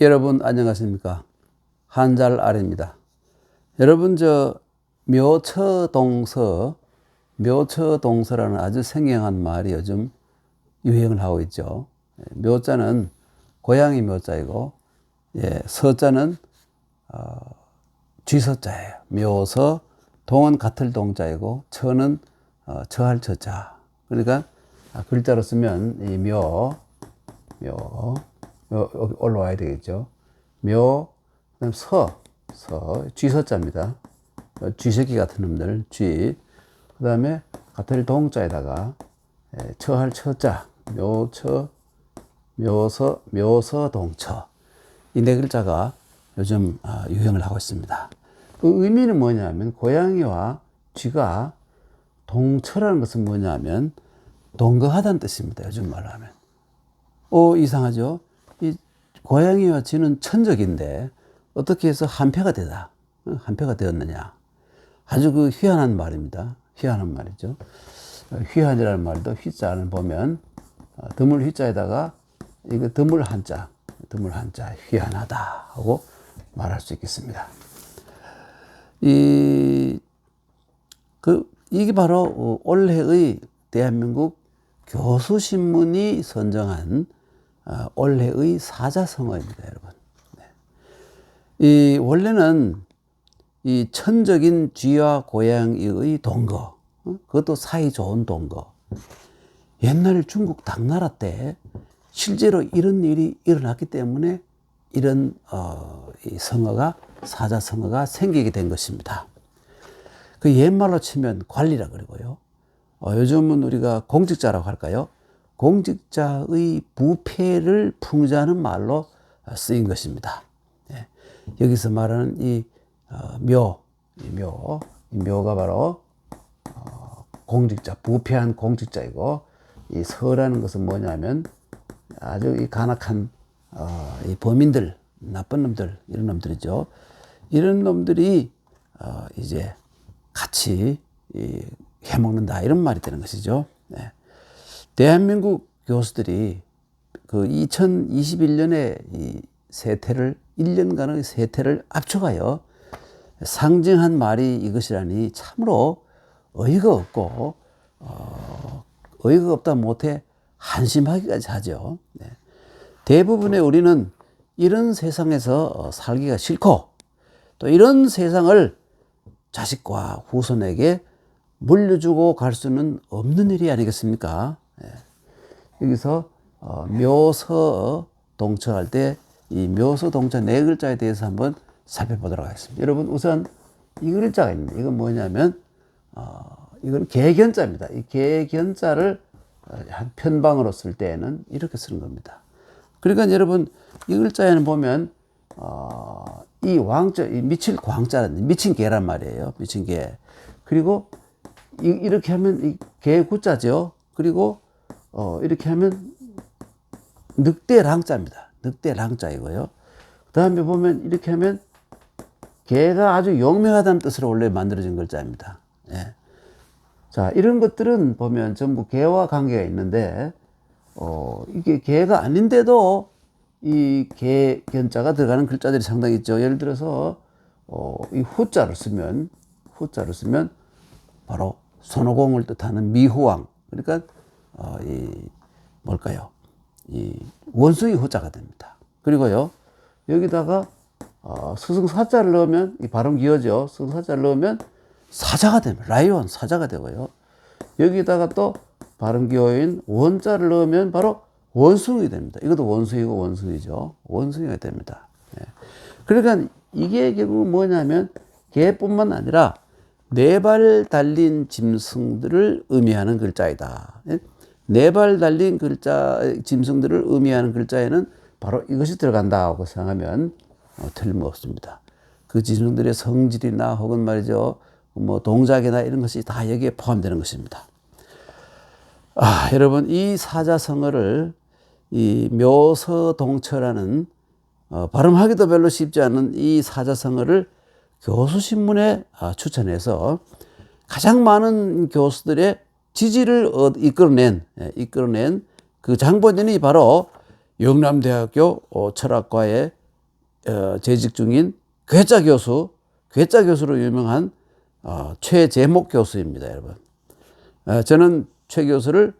여러분 안녕하십니까? 한잘 아래입니다. 여러분 저 묘처동서 묘처동서라는 아주 생경한 말이 요즘 유행을 하고 있죠. 예, 묘자는 고양이 묘자이고 예, 서자는 어, 쥐서자예요. 묘서 동은 같을 동자이고 처는 어, 처할 처자. 그러니까 아, 글자로 쓰면 이 묘 묘, 묘 올라와야 되겠죠. 묘, 그다음 서, 서, 쥐서자입니다. 어, 쥐새끼 같은 놈들, 쥐. 그 다음에 같은 동자에다가 예, 처할 처자, 묘처, 묘서, 묘서 동처. 이 네 글자가 요즘 아, 유행을 하고 있습니다. 그 의미는 뭐냐면 고양이와 쥐가 동처라는 것은 뭐냐면 동거하다는 뜻입니다. 요즘 말로 하면. 어, 이상하죠? 이 고양이와 쥐는 천적인데 어떻게 해서 한패가 되다. 어, 한패가 되었느냐. 아주 그 희한한 말입니다. 희한한 말이죠. 어, 희한이라는 말도 휘자를 보면 어, 드물 휘자에다가 이거 드물 한자, 드물 한자, 희한하다 하고 말할 수 있겠습니다. 이, 그, 이게 바로 올해의 대한민국 교수신문이 선정한 어, 올해의 사자성어입니다, 여러분. 네. 이 원래는 이 천적인 쥐와 고양이의 동거, 어? 그것도 사이 좋은 동거. 옛날 중국 당나라 때 실제로 이런 일이 일어났기 때문에 이런 어, 이 성어가 사자성어가 생기게 된 것입니다. 그 옛말로 치면 관리라 그러고요. 어, 요즘은 우리가 공직자라고 할까요? 공직자의 부패를 풍자하는 말로 쓰인 것입니다. 예. 여기서 말하는 이 어, 묘, 이 묘, 이 묘가 바로 어, 공직자, 부패한 공직자이고 이 서라는 것은 뭐냐면 아주 이 간악한 어, 이 범인들, 나쁜 놈들 이런 놈들이죠. 이런 놈들이 어, 이제 같이 이 해먹는다 이런 말이 되는 것이죠. 네. 대한민국 교수들이 그 2021년에 이 세태를 1년간의 세태를 압축하여 상징한 말이 이것이라니 참으로 어이가 없고 어, 어이가 없다 못해 한심하기까지 하죠. 네. 대부분의 우리는 이런 세상에서 살기가 싫고 또 이런 세상을 자식과 후손에게 물려주고 갈 수는 없는 일이 아니겠습니까? 예. 여기서 어, 묘서 동처할 때 이 묘서 동처 네 글자에 대해서 한번 살펴보도록 하겠습니다. 여러분 우선 이 글자가 있는데 이건 뭐냐면 어, 이건 개견자입니다. 이 개견자를 한 편방으로 쓸 때에는 이렇게 쓰는 겁니다. 그러니까 여러분 이 글자에는 보면 어, 이 왕자, 이 미칠 광자는 미친 개란 말이에요. 미친 개. 그리고 이, 이렇게 하면 이 개 구자죠. 그리고 어, 이렇게 하면 늑대 랑자입니다. 늑대 랑자이고요. 그 다음에 보면 이렇게 하면 개가 아주 용맹하다는 뜻으로 원래 만들어진 글자입니다. 예. 자, 이런 것들은 보면 전부 개와 관계가 있는데, 어, 이게 개가 아닌데도 이 개 견자가 들어가는 글자들이 상당히 있죠. 예를 들어서, 어, 이 후자를 쓰면, 후자를 쓰면 바로 손오공을 뜻하는 미후왕. 그러니까 어, 이 뭘까요? 이 원숭이 호자가 됩니다. 그리고요 여기다가 어, 스승 사자를 넣으면 이 발음 기어죠. 스승 사자를 넣으면 사자가 됩니다. 라이온 사자가 되고요. 여기다가 또 발음 기어인 원자를 넣으면 바로 원숭이 됩니다. 이것도 원숭이고 원숭이죠. 원숭이가 됩니다. 네. 그러니까 이게 결국 뭐냐면 개뿐만 아니라 네 발 달린 짐승들을 의미하는 글자이다. 네 발 달린 글자, 짐승들을 의미하는 글자에는 바로 이것이 들어간다고 생각하면 어, 틀림없습니다. 그 짐승들의 성질이나 혹은 말이죠, 뭐 동작이나 이런 것이 다 여기에 포함되는 것입니다. 아, 여러분, 이 사자성어를 이 묘서동처라는 어, 발음하기도 별로 쉽지 않은 이 사자성어를 교수신문에 아, 추천해서 가장 많은 교수들의 지지를 이끌어낸, 예, 이끌어낸 그 장본인이 바로 영남대학교 어, 철학과의 어, 재직 중인 괴짜 교수, 괴짜 교수로 유명한 어, 최재목 교수입니다, 여러분. 어, 저는 최 교수를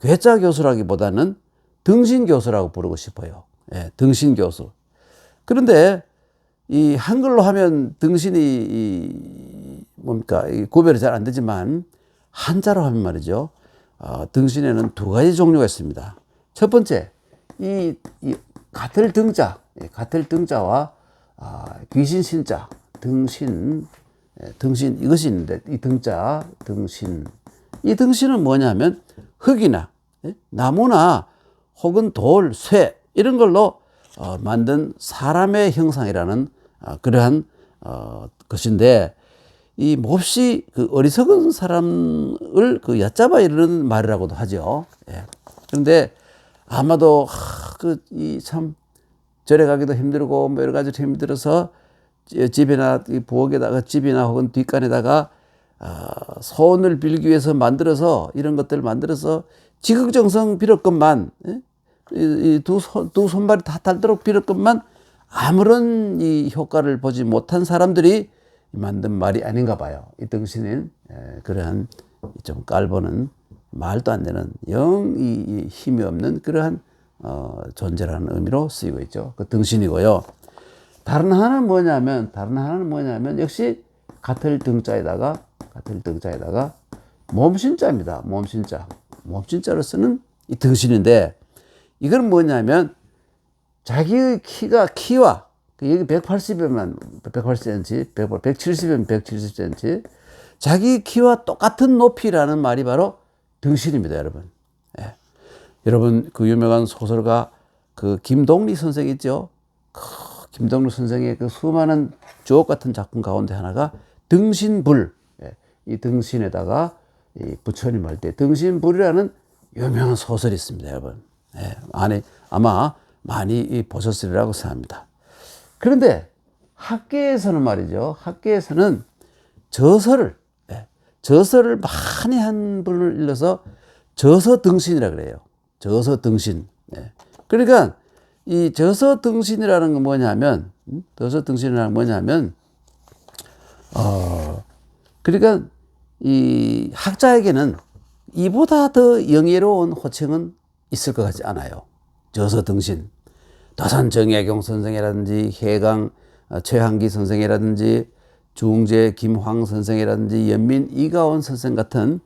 괴짜 교수라기보다는 등신 교수라고 부르고 싶어요. 예, 등신 교수. 그런데 이 한글로 하면 등신이 이 뭡니까 이 구별이 잘 안 되지만 한자로 하면 말이죠. 어, 등신에는 두 가지 종류가 있습니다. 첫 번째 이, 이 같을 등자, 예, 같을 등자와 아, 귀신 신자, 등신, 예, 등신 이것이 있는데 이 등자, 등신 이 등신은 뭐냐면 흙이나 예, 나무나 혹은 돌, 쇠 이런 걸로 어, 만든 사람의 형상이라는 어, 그러한 어, 것인데 이 몹시 그 어리석은 사람을 그 얕잡아 이르는 말이라고도 하죠. 예. 그런데 아마도 그이참 절에 가기도 힘들고 뭐 여러 가지 힘들어서 집이나 이 부엌에다가 집이나 혹은 뒷간에다가 아, 소원을 빌기 위해서 만들어서 이런 것들을 만들어서 지극정성 빌었건만 예? 이두 손, 두 손발이 다 닳도록 빌었건만 아무런 이 효과를 보지 못한 사람들이 만든 말이 아닌가 봐요. 이 등신은 그러한 좀 깔보는 말도 안 되는 영이 힘이 없는 그러한 어, 존재라는 의미로 쓰이고 있죠. 그 등신이고요. 다른 하나는 뭐냐면 다른 하나는 뭐냐면 역시 같을 등자에다가 같을 등자에다가 몸신자입니다. 몸신자. 몸신자로 쓰는 이 등신인데 이건 뭐냐면 자기의 키가 키와 그 여기 180이면 180cm, 170이면 170cm 자기 키와 똑같은 높이라는 말이 바로 등신입니다, 여러분. 예. 여러분 그 유명한 소설가 그 김동리 선생 있죠? 그 김동리 선생의 그 수많은 주옥 같은 작품 가운데 하나가 등신불. 예. 이 등신에다가 이 부처님 할 때 등신불이라는 유명한 소설이 있습니다, 여러분. 예. 안에 아마 많이 보셨으리라고 생각합니다. 그런데 학계에서는 말이죠. 학계에서는 저서를 예, 저서를 많이 한 분을 일러서 저서 등신이라 그래요. 저서 등신. 예. 그러니까 이 저서 등신이라는 건 뭐냐면 음? 저서 등신이라는 건 뭐냐면 어 그러니까 이 학자에게는 이보다 더 영예로운 호칭은 있을 것 같지 않아요. 저서 등신. 도산 정약용 선생이라든지 해강 어, 최한기 선생이라든지 중재 김황 선생이라든지 연민 이가원 선생 같은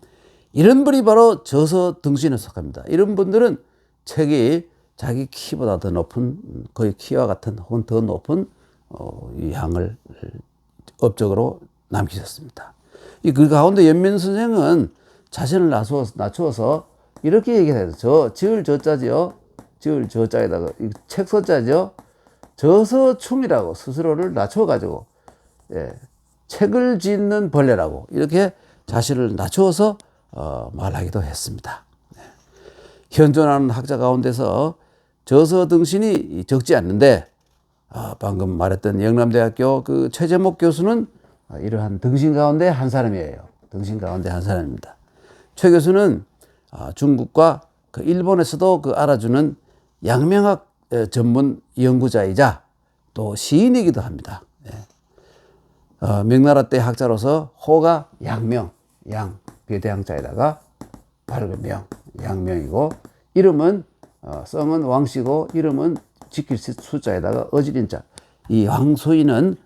이런 분이 바로 저서 등신에 속합니다. 이런 분들은 책이 자기 키보다 더 높은 거의 키와 같은 혹은 더 높은 어, 이 향을 업적으로 남기셨습니다. 이 그 가운데 연민 선생은 자신을 낮추어서, 낮추어서 이렇게 얘기해요. 저, 지을 저자지요. 지을 저 자에다가 책 서 자죠. 저서충이라고 스스로를 낮춰가지고 예, 책을 짓는 벌레라고 이렇게 자신을 낮추어서 어, 말하기도 했습니다. 네. 현존하는 학자 가운데서 저서 등신이 적지 않는데 어, 방금 말했던 영남대학교 그 최재목 교수는 이러한 등신 가운데 한 사람이에요. 등신 가운데 한 사람입니다. 최 교수는 어, 중국과 그 일본에서도 그 알아주는 양명학 전문 연구자이자 또 시인이기도 합니다. 예. 어, 명나라 때 학자로서 호가 양명, 양, 비대양자에다가 바로 그 명, 양명이고 이름은 어, 성은 왕씨고 이름은 지킬 숫자에다가 어지린자. 이 황소인은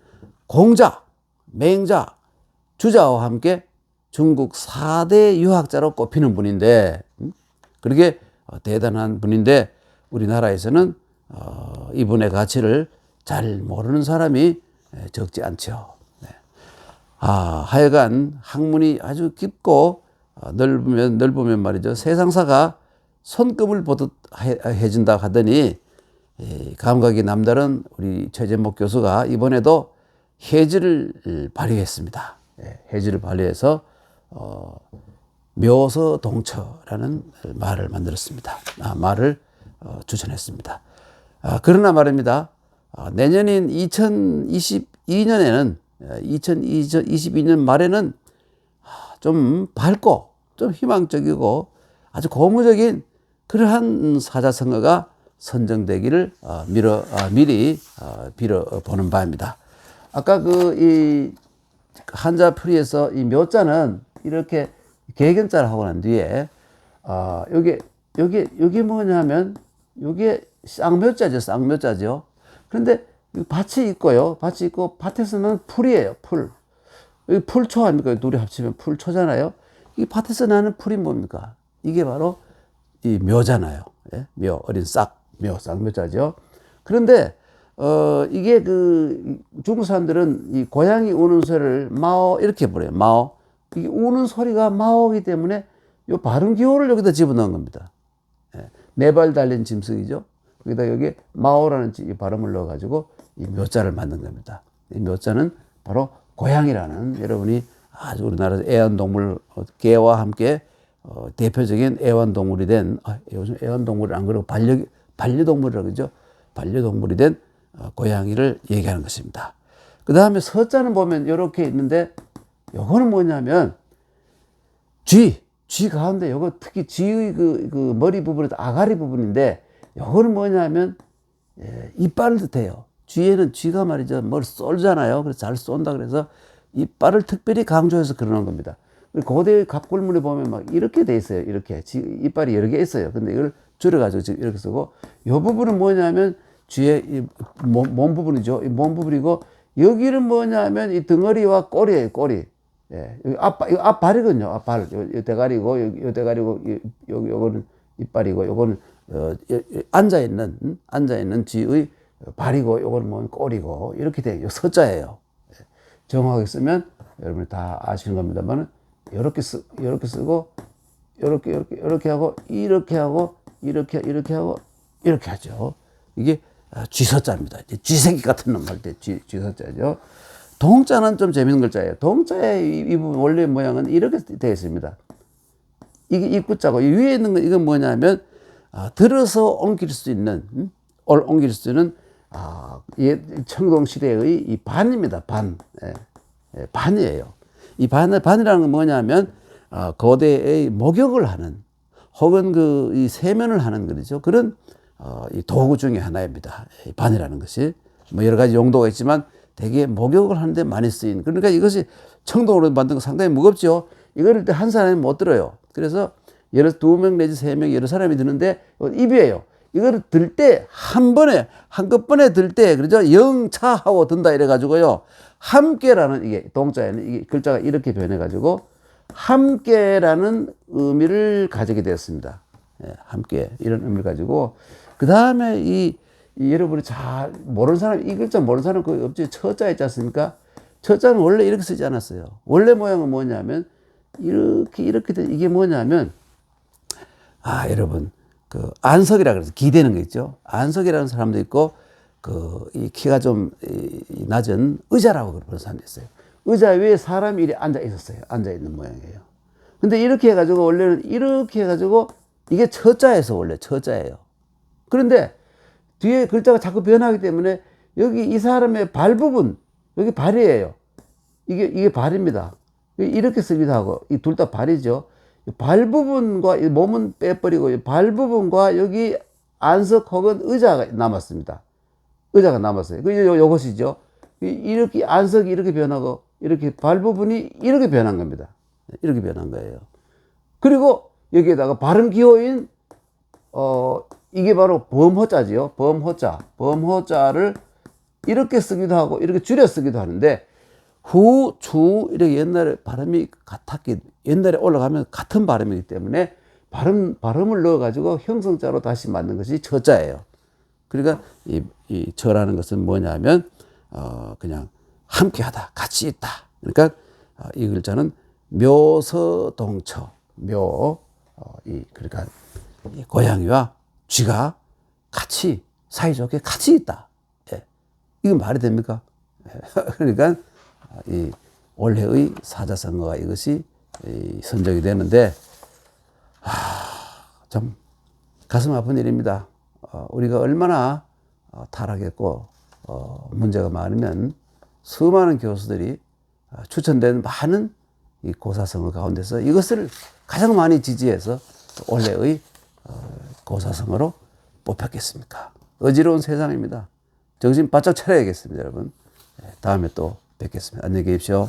공자, 맹자, 주자와 함께 중국 4대 유학자로 꼽히는 분인데, 음? 그렇게 어, 대단한 분인데, 우리나라에서는 어, 이분의 가치를 잘 모르는 사람이 적지 않죠. 네. 아, 하여간 학문이 아주 깊고 어, 넓으면 넓으면 말이죠. 세상사가 손금을 보듯 해진다 하더니 감각이 남다른 우리 최재목 교수가 이번에도 해지를 발휘했습니다. 예, 해지를 발휘해서 어, 묘서 동처라는 말을 만들었습니다. 아, 말을 어, 추천했습니다. 아, 그러나 말입니다. 아, 내년인 2022년에는 2022년 말에는 아, 좀 밝고 좀 희망적이고 아주 고무적인 그러한 사자성어가 선정되기를 어, 미러, 어, 미리 어, 빌어 보는 바입니다. 아까 그 이 한자 풀이에서 이 묘자는 이렇게 개견자를 하고 난 뒤에 아 여기 여기 여기 뭐냐면 여기 쌍묘자죠 쌍묘자죠. 그런데 이 밭이 있고요 밭이 있고 밭에서는 풀이에요 풀. 여기 풀초 아닙니까 둘이 합치면 풀초잖아요. 이 밭에서 나는 풀이 뭡니까? 이게 바로 이 묘잖아요. 예? 묘 어린 싹 묘 쌍묘자죠. 그런데 어, 이게 그 중국 사람들은 이 고양이 우는 소리를 마오 이렇게 부르요 마오. 이게 우는 소리가 마오이기 때문에 요 발음 기호를 여기다 집어넣은 겁니다. 예. 네발 달린 짐승이죠. 거기다 여기 마오라는 이 발음을 넣어가지고 이 묘자를 만든 겁니다. 이 묘자는 바로 고양이라는 여러분이 아주 우리나라에서 애완동물 어, 개와 함께 어, 대표적인 애완동물이 된 아, 요즘 애완동물을 안 그러고 반려 반려동물이라고 그러죠. 반려동물이 된 어, 고양이를 얘기하는 것입니다. 그 다음에 서자는 보면 이렇게 있는데 요거는 뭐냐면 쥐, 쥐 가운데 요거 특히 쥐의 그, 그 머리 부분이 아가리 부분인데 요거는 뭐냐면 예, 이빨을 뜻해요. 쥐에는 쥐가 말이죠. 뭘 쏠잖아요. 그래서 잘 쏜다 그래서 이빨을 특별히 강조해서 그러는 겁니다. 고대 갑골문에 보면 막 이렇게 돼 있어요. 이렇게 이빨이 여러 개 있어요. 근데 이걸 줄여가지고 지금 이렇게 쓰고 이 부분은 뭐냐면 쥐의 몸, 몸 부분이죠. 이몸 부분이고 여기는 뭐냐면 이 덩어리와 꼬리예요. 꼬리. 예, 여기 앞, 이거 앞발이거든요. 앞발. 요, 요 대가리고, 요, 요 대가리고, 요, 요, 요거는 이빨이고, 요거는, 어, 앉아있는, 음? 앉아있는 쥐의 발이고, 요거는 뭐 꼬리고, 이렇게 돼요. 서자예요. 예. 정확하게 쓰면 여러분이 다 아시는 겁니다만, 요렇게 쓰, 요렇게 쓰고, 요렇게, 요렇게, 요렇게 하고, 이렇게 하고, 이렇게, 이렇게 하고, 이렇게 하죠. 이게 쥐서자입니다. 쥐새끼 같은 놈 할 때 쥐서자죠. 동자는 좀 재밌는 글자예요. 동자의 이, 이 부분 원래 모양은 이렇게 되어 있습니다. 이게 입구자고 이 위에 있는 건 이건 뭐냐면 아, 들어서 옮길 수 있는 음? 옮길 수 있는 아, 예, 청동 시대의 이 반입니다. 반 예, 예, 반이에요. 이 반, 반이라는 건 뭐냐면 아, 거대의 목욕을 하는 혹은 그 이 세면을 하는 거죠. 그런 어, 이 도구 중의 하나입니다. 이 반이라는 것이 뭐 여러 가지 용도가 있지만 대개 목욕을 하는데 많이 쓰인 그러니까 이것이 청동으로 만든 거 상당히 무겁죠. 이거를 한 사람이 못 들어요. 그래서 여러 두 명 내지 세 명 여러 사람이 드는데 입이에요. 이거를 들 때 한 번에 한꺼번에 들 때 그러죠 영차하고 든다 이래 가지고요 함께라는 이게 동자에는 이게 글자가 이렇게 변해 가지고 함께라는 의미를 가지게 되었습니다. 예, 함께 이런 의미를 가지고 그 다음에 이, 이, 여러분이 잘 모르는 사람 이 글자 모르는 사람 거의 없지 처자 있지 않습니까? 처자는 원래 이렇게 쓰지 않았어요. 원래 모양은 뭐냐면 이렇게 이렇게 된 이게 뭐냐면 아 여러분 그 안석이라 그래서 기대는 거 있죠. 안석이라는 사람도 있고 그 이 키가 좀 낮은 의자라고 그러는 사람도 있어요. 의자 위에 사람이 이렇게 앉아 있었어요. 앉아 있는 모양이에요. 근데 이렇게 해가지고 원래는 이렇게 해가지고 이게 처자에서 원래 처자예요. 그런데 뒤에 글자가 자꾸 변하기 때문에 여기 이 사람의 발 부분, 여기 발이에요. 이게, 이게 발입니다. 이렇게 쓰기도 하고, 이 둘 다 발이죠. 발 부분과 이 몸은 빼버리고, 발 부분과 여기 안석 혹은 의자가 남았습니다. 의자가 남았어요. 그, 요, 요것이죠. 이렇게 안석이 이렇게 변하고, 이렇게 발 부분이 이렇게 변한 겁니다. 이렇게 변한 거예요. 그리고 여기에다가 발음 기호인, 어, 이게 바로 범호자지요. 범호자. 범호자를 이렇게 쓰기도 하고 이렇게 줄여 쓰기도 하는데 후, 추 이렇게 옛날에 발음이 같았기 옛날에 올라가면 같은 발음이기 때문에 발음 발음을 넣어 가지고 형성자로 다시 만든 것이 저자예요. 그러니까 이, 이 저라는 것은 뭐냐면 어 그냥 함께하다, 같이 있다. 그러니까 어, 이 글자는 묘서동처 묘 어, 이 그러니까 이 고양이와 쥐가 같이 사이좋게 같이 있다. 예. 이건 말이 됩니까? 예. 그러니까 이 올해의 사자성어가 이것이 선정이 되는데 하, 좀 가슴 아픈 일입니다. 어, 우리가 얼마나 어, 타락했고 어, 문제가 많으면 수많은 교수들이 어, 추천된 많은 이 고사성어 가운데서 이것을 가장 많이 지지해서 올해의 고사성어로 뽑혔겠습니까? 어지러운 세상입니다. 정신 바짝 차려야겠습니다, 여러분. 네, 다음에 또 뵙겠습니다. 안녕히 계십시오.